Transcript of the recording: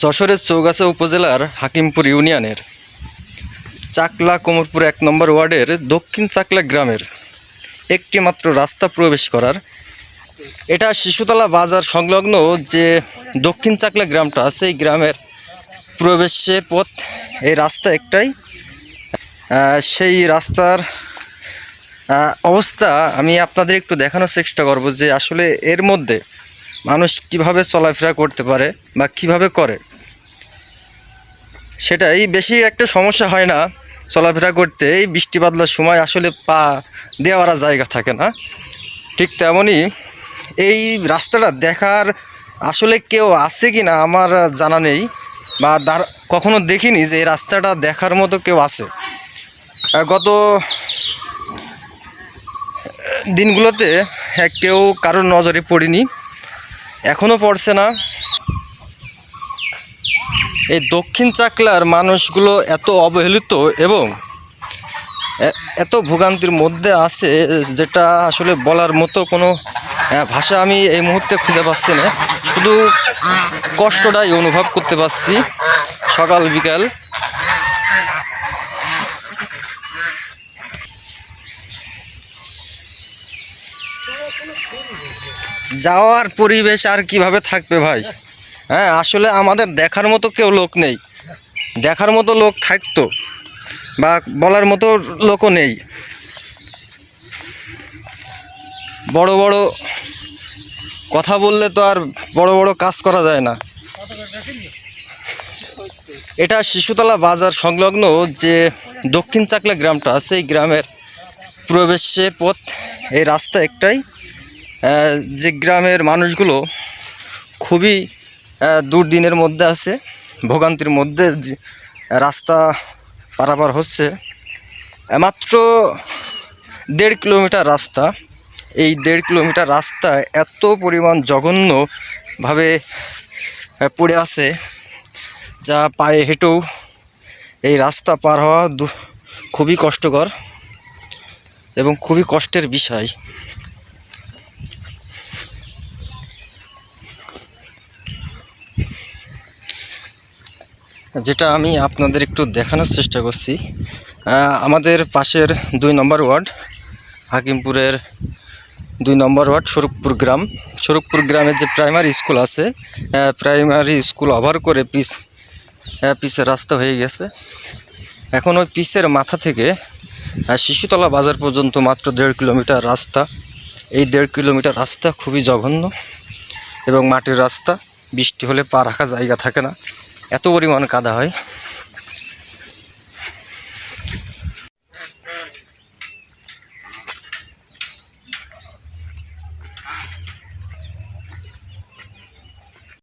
যশোরের চৌগাছা উপজেলার হাকিমপুর ইউনিয়নের চাকলা কোমরপুর এক নম্বর ওয়ার্ডের দক্ষিণ চাকলা গ্রামের একটি মাত্র রাস্তা প্রবেশ করার। এটা শিশুতলা বাজার সংলগ্ন যে দক্ষিণ চাকলা গ্রামটা এই গ্রামের প্রবেশের পথ, এই রাস্তা একটাই। সেই রাস্তার অবস্থা আমি আপনাদের একটু দেখানোর চেষ্টা করব যে আসলে এর মধ্যে মানুষ কীভাবে চলাফেরা করতে পারে বা কীভাবে করে? সেটাই বেশি একটা সমস্যা হয় না চলাফেরা করতে। এই বৃষ্টি বাদলার সময় আসলে পা দেওয়ার জায়গা থাকে না। ঠিক তেমনই এই রাস্তাটা দেখার আসলে কেউ আছে কি না আমার জানা নেই বা দার কখনো দেখিনি যে এই রাস্তাটা দেখার মতো কেউ আছে। গত দিনগুলোতে হ্যাঁ, কেউ কারোর নজরে পড়িনি। এখনও পড়ছে না। এই দক্ষিণ চাকলার মানুষগুলো এত অবহেলিত এবং এত ভোগান্তির মধ্যে আছে যেটা আসলে বলার মতো কোনো ভাষা আমি এই মুহূর্তে খুঁজে পাচ্ছি না। শুধু কষ্টটাই অনুভব করতে পারছি সকাল, বিকাল। যাওয়ার পরিবেশ আর কীভাবে থাকবে ভাই? হ্যাঁ আসলে আমাদের দেখার মতো কেউ লোক নেই। দেখার মতো লোক থাকতো বা বলার মতো লোকও নেই। বড় বড় কথা বললে তো আর বড় বড় কাজ করা যায় না। এটা শিশুতলা বাজার সংলগ্ন যে দক্ষিণ চাকলা গ্রামটা আছে গ্রামের প্রবেশের পথ, এই রাস্তা একটাই। যে গ্রামের মানুষগুলো খুবই দুর্দিনের মধ্যে আছে, ভোগান্তির মধ্যে রাস্তা পারাপার হচ্ছে। মাত্র দেড় কিলোমিটার রাস্তা। এই দেড় কিলোমিটার রাস্তা এত পরিমাণ জঘন্যভাবে পড়ে আছে, যা পায়ে হেঁটেও এই রাস্তা পার হওয়া খুবই কষ্টকর এবং খুবই কষ্টের বিষয়। যেটা আমি আপনাদের একটু দেখানোর চেষ্টা করছি আমাদের পাশের দুই নম্বর ওয়ার্ড, হাকিমপুরের দুই নম্বর ওয়ার্ড স্বরূপপুর গ্রাম। স্বরূপপুর গ্রামে যে প্রাইমারি স্কুল আছে প্রাইমারি স্কুল ওভার করে পিস পিচের রাস্তা হয়ে গেছে। এখন ওই পিসের মাথা থেকে শিশুতলা বাজার পর্যন্ত মাত্র দেড় কিলোমিটার রাস্তা। এই দেড় কিলোমিটার রাস্তা খুবই জঘন্য এবং মাটির রাস্তা, বৃষ্টি হলে পা রাখা জায়গা থাকে না। এত পরিমাণ কাদা হয়।